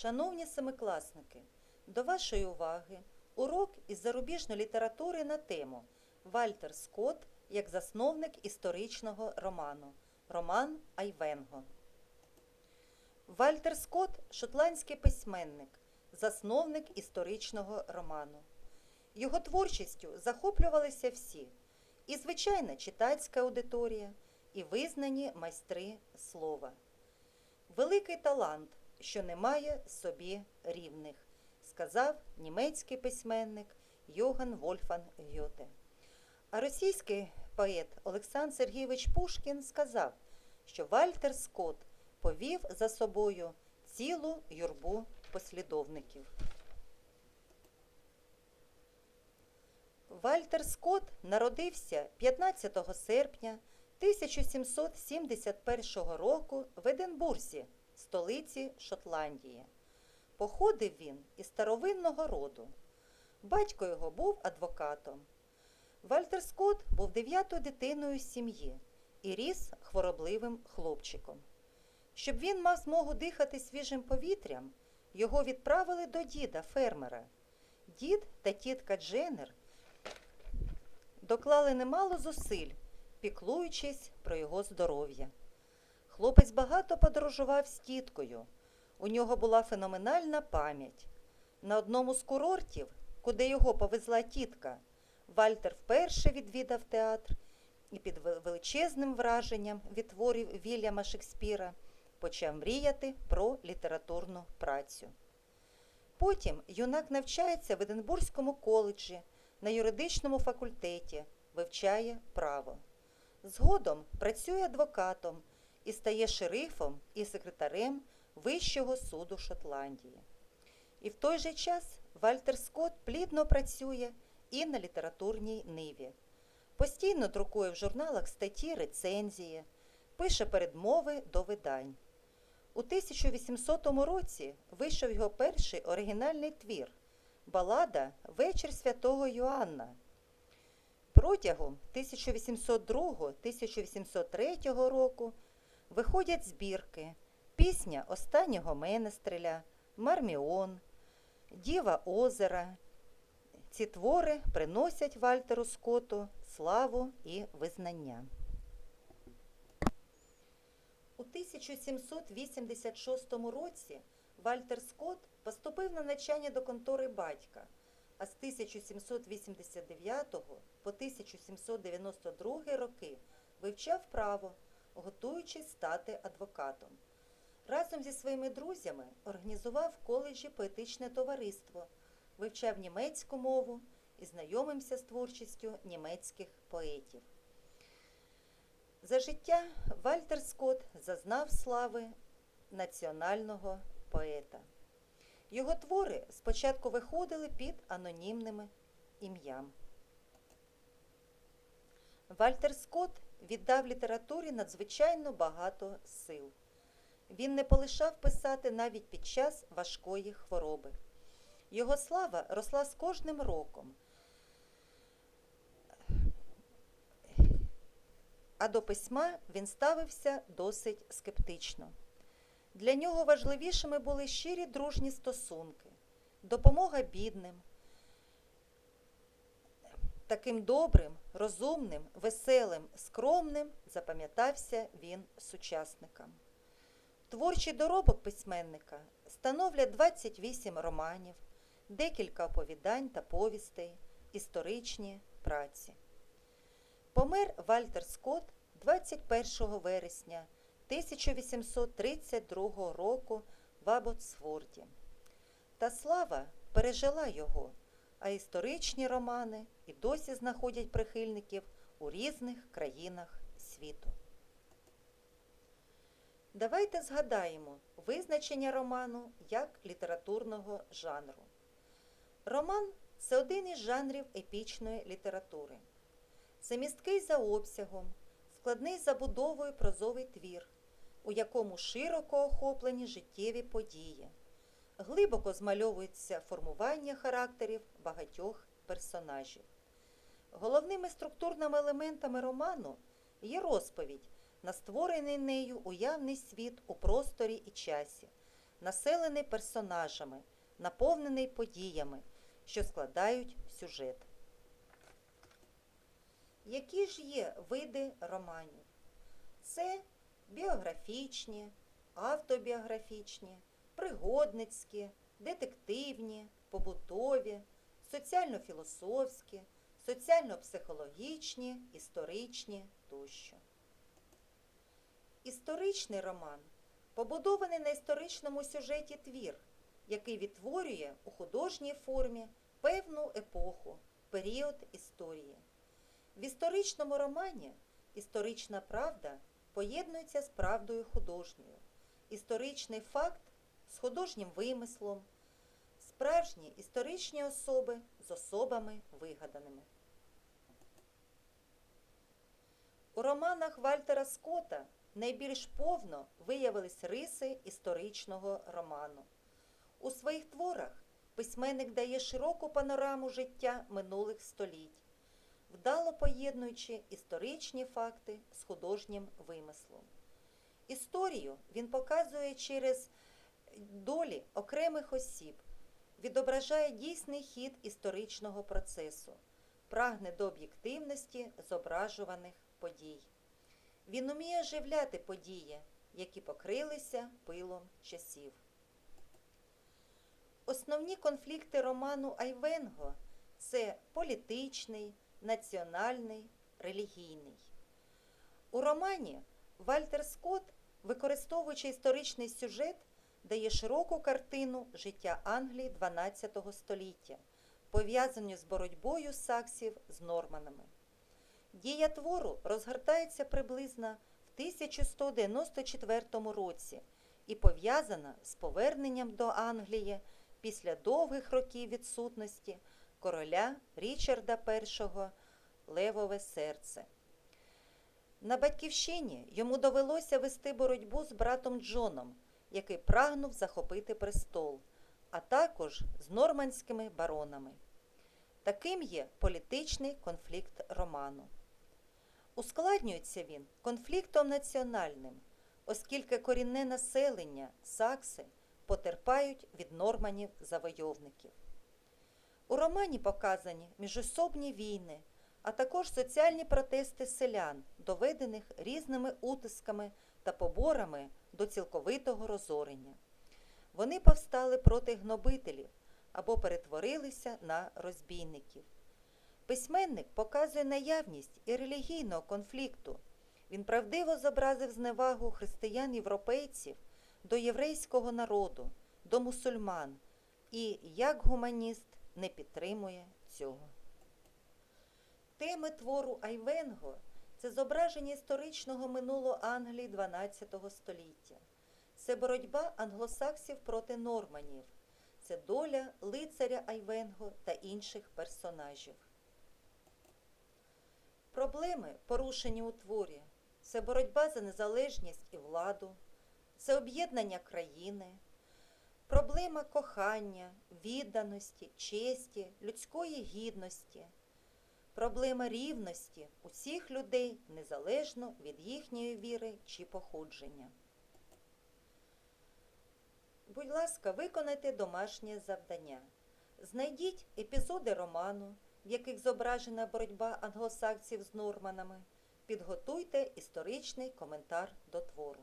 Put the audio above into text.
Шановні семикласники, до вашої уваги урок із зарубіжної літератури на тему Вальтер Скотт як засновник історичного роману. Роман Айвенго. Вальтер Скотт – шотландський письменник, засновник історичного роману. Його творчістю захоплювалися всі і звичайна читацька аудиторія, і визнані майстри слова. Великий талант, що не має собі рівних, сказав німецький письменник Йоган Вольфан Гьоте. А російський поет Олександр Сергійович Пушкін сказав, що Вальтер Скотт повів за собою цілу юрбу послідовників. Вальтер Скотт народився 15 серпня 1771 року в Единбурзі, столиці Шотландії. Походив він із старовинного роду. Батько його був адвокатом. Вальтер Скотт був дев'ятою дитиною сім'ї і ріс хворобливим хлопчиком. Щоб він мав змогу дихати свіжим повітрям, його відправили до діда фермера. Дід та тітка Дженнер доклали немало зусиль, піклуючись про його здоров'я. Хлопець багато подорожував з тіткою. У нього була феноменальна пам'ять. На одному з курортів, куди його повезла тітка, Вальтер вперше відвідав театр і під величезним враженням від творів Вільяма Шекспіра почав мріяти про літературну працю. Потім юнак навчається в Единбурзькому коледжі на юридичному факультеті, вивчає право. Згодом працює адвокатом і стає шерифом і секретарем Вищого суду Шотландії. І в той же час Вальтер Скотт плідно працює і на літературній ниві. Постійно друкує в журналах статті, рецензії, пише передмови до видань. У 1800 році вийшов його перший оригінальний твір Балада Вечір святого Йоанна. Протягом 1802-1803 року виходять збірки Пісня останнього менестреля, Марміон, Діва озера. Ці твори приносять Вальтеру Скотту славу і визнання. У 1786 році Вальтер Скотт поступив на навчання до контори батька, а з 1789 по 1792 роки вивчав право, готуючись стати адвокатом. Разом зі своїми друзями організував в коледжі поетичне товариство, вивчав німецьку мову і знайомився з творчістю німецьких поетів. За життя Вальтер Скотт зазнав слави національного поета. Його твори спочатку виходили під анонімними ім'ям. Вальтер Скотт віддав літературі надзвичайно багато сил. Він не полишав писати навіть під час важкої хвороби. Його слава росла з кожним роком. А до письма він ставився досить скептично. Для нього важливішими були щирі дружні стосунки, допомога бідним. Таким добрим, розумним, веселим, скромним запам'ятався він сучасникам. Творчий доробок письменника становлять 28 романів, декілька оповідань та повістей, історичні праці. Помер Вальтер Скотт 21 вересня 1832 року в Абботсфорді. Та слава пережила його, а історичні романи і досі знаходять прихильників у різних країнах світу. Давайте згадаємо визначення роману як літературного жанру. Роман це один із жанрів епічної літератури. Це місткий за обсягом, складний забудовою прозовий твір, у якому широко охоплені життєві події, глибоко змальовується формування характерів багатьох персонажів. Головними структурними елементами роману є розповідь на створений нею уявний світ у просторі і часі, населений персонажами, наповнений подіями, що складають сюжет. Які ж є види романів? Це біографічні, автобіографічні, пригодницькі, детективні, побутові, соціально-філософські, соціально-психологічні, історичні тощо. Історичний роман побудований на історичному сюжеті твір, який відтворює у художній формі певну епоху, період історії. В історичному романі історична правда поєднується з правдою художньою, історичний факт з художнім вимислом, справжні історичні особи з особами вигаданими. У романах Вальтера Скотта найбільш повно виявились риси історичного роману. У своїх творах письменник дає широку панораму життя минулих століть, вдало поєднуючи історичні факти з художнім вимислом. Історію він показує через долі окремих осіб, відображає дійсний хід історичного процесу, прагне до об'єктивності зображуваних подій. Він уміє оживляти події, які покрилися пилом часів. Основні конфлікти роману Айвенго це політичний, національний, релігійний. У романі Вальтер Скотт, використовуючи історичний сюжет, дає широку картину життя Англії XII століття, пов'язану з боротьбою саксів з норманами. Дія твору розгортається приблизно в 1194 році і пов'язана з поверненням до Англії після довгих років відсутності короля Річарда І Левове серце. На батьківщині йому довелося вести боротьбу з братом Джоном, який прагнув захопити престол, а також з нормандськими баронами. Таким є політичний конфлікт роману. Ускладнюється він конфліктом національним, оскільки корінне населення сакси потерпають від норманів-завойовників. У романі показані міжособні війни, а також соціальні протести селян, доведених різними утисками та поборами до цілковитого розорення. Вони повстали проти гнобителів або перетворилися на розбійників. Письменник показує наявність і релігійного конфлікту. Він правдиво зобразив зневагу християн-європейців до єврейського народу, до мусульман і, як гуманіст, не підтримує цього. Теми твору Айвенго це зображення історичного минулого Англії XII століття. Це боротьба англосаксів проти норманів, це доля лицаря Айвенго та інших персонажів. Проблеми, порушені у творі, це боротьба за незалежність і владу, це об'єднання країни, проблема кохання, відданості, честі, людської гідності, проблема рівності усіх людей незалежно від їхньої віри чи походження. Будь ласка, виконайте домашнє завдання. Знайдіть епізоди роману, в яких зображена боротьба англосаксів з норманами. Підготуйте історичний коментар до твору.